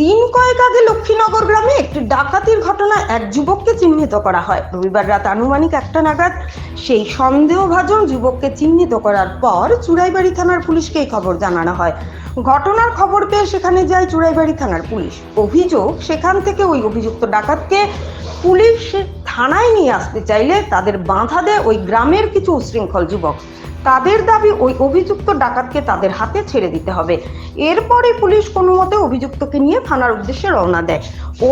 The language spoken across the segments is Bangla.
দিন কয়েক আগে লক্ষ্মীনগর গ্রামে একটি ডাকাতির ঘটনা এক যুবককে চিহ্নিত করা হয়। রবিবার রাত আনুমানিক একটা নাগাদ সেই সন্দেহভাজন যুবককে চিহ্নিত করার পর চুড়াইবাড়ি থানার পুলিশকে এই খবর জানানো হয়। ঘটনার খবর পেয়ে সেখানে যায় চুড়াইবাড়ি থানার পুলিশ। অভিযোগ, সেখান থেকে ওই অভিযুক্ত ডাকাতকে পুলিশ থানায় নিয়ে আসতে চাইলে তাদের বাধা দেয় ওই গ্রামের কিছু উশৃঙ্খল যুবক। তাদের দাবি ওই অভিযুক্ত ডাকাতকে তাদের হাতে ছেড়ে দিতে হবে। এরপরে পুলিশ কোনো মতে অভিযুক্তকে নিয়ে থানার উদ্দেশ্যে রওনা দেয়।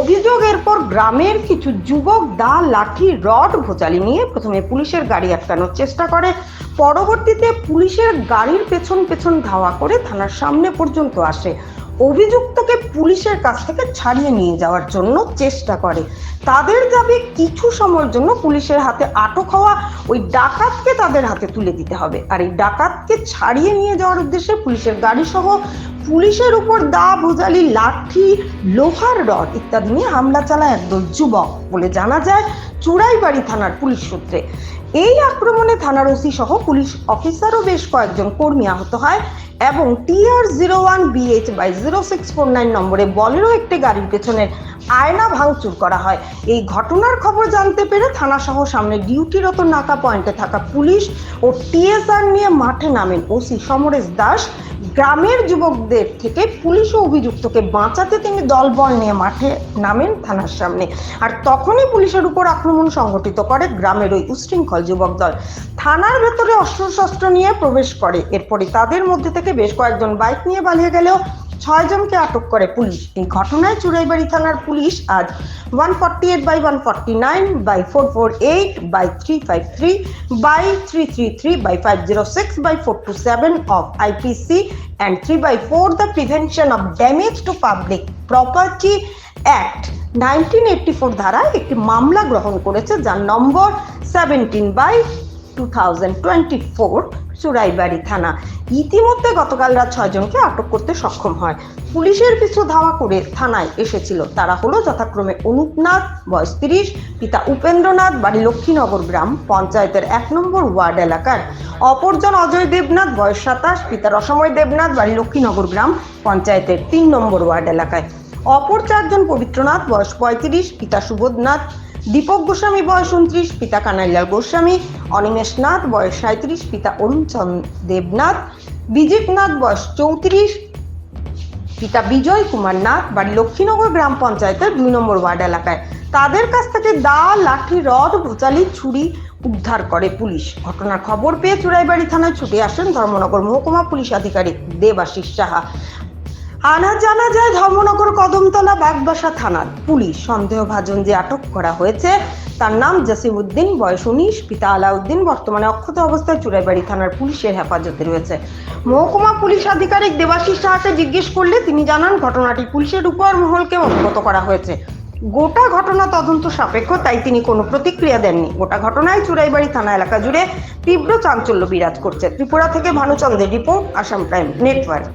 অভিযোগ এরপর গ্রামের কিছু যুবক দা, লাঠি, রড, ভোচালি নিয়ে প্রথমে পুলিশের গাড়ি আটকানোর চেষ্টা করে। পরবর্তীতে পুলিশের গাড়ির পেছন পেছন ধাওয়া করে থানার সামনে পর্যন্ত আসে। অভিযুক্তকে পুলিশের কাছ থেকে ছাড়িয়ে নিয়ে যাওয়ার জন্য চেষ্টা করে। তাদের দাবি, কিছু সময়ের জন্য পুলিশের হাতে আটক হওয়া ওই ডাকাতকে তাদের হাতে তুলে দিতে হবে। আর এই ডাকাতকে ছাড়িয়ে নিয়ে যাওয়ার উদ্দেশ্যে পুলিশের গাড়ি সহ পুলিশের উপর দা, ভোজালি, লাঠি, লোহার রড ইত্যাদি নিয়ে হামলা চালায় একদল যুবক বলে জানা যায় চুড়াইবাড়ি থানার পুলিশ সূত্রে। এই আক্রমণে থানার ওসি সহ পুলিশ অফিসারও বেশ কয়েকজন কর্মী আহত হয়। এবং TR zero one BH by zero six four nine নম্বরে বলেরও একটি গাড়ির পেছনের আয়না ভাঙচুর করা হয়। এই ঘটনার খবর জানতে পেরে থানাসহ সামনে ডিউটিরত নাকা পয়েন্টে থাকা পুলিশ ও টিএসআর নিয়ে মাঠে নামেন ওসি সমরেশ দাস। গ্রামের যুবকদের থেকে পুলিশ অভিযুক্তকে বাঁচাতে তিনি দলবল নিয়ে মাঠে নামেন থানার সামনে। আর তখনই পুলিশের উপর আক্রমণ সংগঠিত করে গ্রামের ওই উশৃঙ্খল যুবক দল। থানার ভেতরে অস্ত্রশস্ত্র নিয়ে প্রবেশ করে। এরপরে তাদের মধ্যে থেকে বেশ কয়েকজন বাইক নিয়ে পালিয়ে গেলেও ছয়জনকে আটক করে পুলিশ। এই ঘটনায় চুরাইবাড়ি থানার পুলিশ আজ one forty eight by one forty nine by four four eight by three five three by three three three by five zero six by four two seven of IPC and three by four the prevention of damage to public property act nineteen eighty four ধারায় একটি মামলা গ্রহণ করেছে যার number seventeen by two thousand twenty four Churaibari থানা। ইতিমধ্যে গতকাল রাত ছয়জনকে আটক করতে সক্ষম হয়। পুলিশের পিছু ধাওয়া করে থানায় এসেছিল। তারা হলো যথাক্রমে অনুপনাথ, বয়স তিরিশ, পিতা উপেন্দ্রনাথ, বাড়ি লক্ষ্মীনগর গ্রাম, পঞ্চায়েতের এক নম্বর ওয়ার্ড এলাকার। অপরজন অজয় দেবনাথ, বয়স সাতাশ, পিতা রসময় দেবনাথ, বাড়ি লক্ষ্মীনগর গ্রাম, পঞ্চায়েতের তিন নম্বর ওয়ার্ড এলাকায়। অপর চারজন পবিত্রনাথ, বয়স পঁয়ত্রিশ, পিতা সুবোধনাথ দীপক গোস্বামী বয়স উনত্রিশ, পিতা কানাইলাল গোস্বামী, অনিমেষ নাথ বয়স সাঁত্রিশ পিতা অরুণচন্দ দেবনাথ, বিজিত নাথ বয়স চৌত্রিশ, পিতা বিজয় কুমার নাথ, বাড়ি লক্ষ্মীনগর গ্রাম পঞ্চায়েতের দুই নম্বর ওয়ার্ড এলাকায়। তাদের কাছ থেকে দা, লাঠি, রড, ভোচালি, ছুরি উদ্ধার করে পুলিশ। ঘটনার খবর পেয়ে চুরাইবাড়ি থানায় ছুটে আসেন ধর্মনগর মহকুমা পুলিশ আধিকারিক দেবাশিস সাহা। আনা জানা যায় ধর্মনগর কদমতলা বাগবাসা থানার পুলিশ সন্দেহভাজন যে আটক করা হয়েছে, তার নাম জাসিমউদ্দিন, বয়স উনিশ, পিতা আলাউদ্দিন, বর্তমানে অক্ষত অবস্থায় চুরাইবাড়ি থানার পুলিশের হেফাজতে রয়েছে। মহকুমা পুলিশ আধিকারিক দেবাশিস সাহাকে জিজ্ঞেস করলে তিনি জানান, ঘটনাটি পুলিশের উপর মহলকে অবগত করা হয়েছে। গোটা ঘটনা তদন্ত সাপেক্ষ, তাই তিনি কোনো প্রতিক্রিয়া দেননি। গোটা ঘটনায় চুরাইবাড়ি থানা এলাকা জুড়ে তীব্র চাঞ্চল্য বিরাজ করছে। ত্রিপুরা থেকে ভানুচন্দ্রের রিপোর্ট, আসাম প্রাইম, নেটওয়ার্ক।